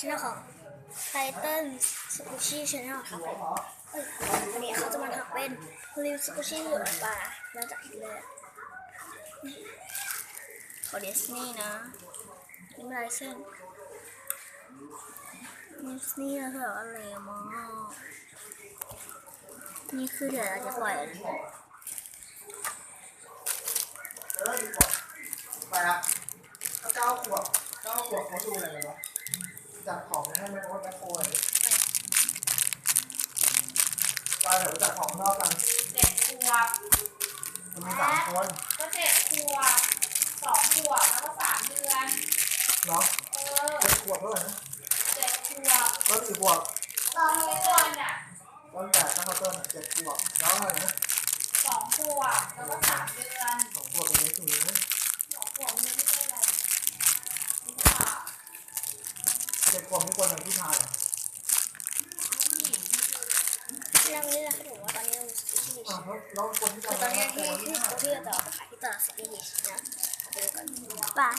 ช่องของไทเทิลสกูชี่ชแนลครับวันนี้เขาจะมาทำเป็นรีวิวสกูชี่หัวปลามาจากที่แรกของดิสนีย์นะนี่ลายเส้นดิสนีย์แล้วแบบอะไรมากนี่คือเดี๋ยวเราจะปล่อยไปละถ้าเก้าขวบเก้าขวบเขาดูอะไรวะ จัดของให้แม่โอ๊ตแม่โอยไปเดี๋ยวจัดของข้างนอกกันเจ็ดขวบมันมีสามคนก็เจ็ดขวบสองขวบแล้วก็สามเดือน เนาะเออเจ็ดขวบเท่าไหร่นะเจ็ดขวบก็สี่ขวบตอนต้นอะต้นแต่ตั้งแต่ต้นเจ็ดขวบแล้วอะไรนะสองขวบแล้วก็สามเดือน สองขวบตรงนี้ตรงนี้ สองขวบนี่ไม่ใช่อะไรนี่ค่ะ เจ็ดขวบนี่คนเป็นผู้ชายเหรอเราไม่ได้รักผมว่าตอนนี้เรามีสกูชี่อ้าวแล้วแล้วคนที่คือทำตอนนี้ตัวที่นี่ที่ห้าที่เราจะเอาไปขายที่ตลาดสกีนะเอาไปดูกันปลา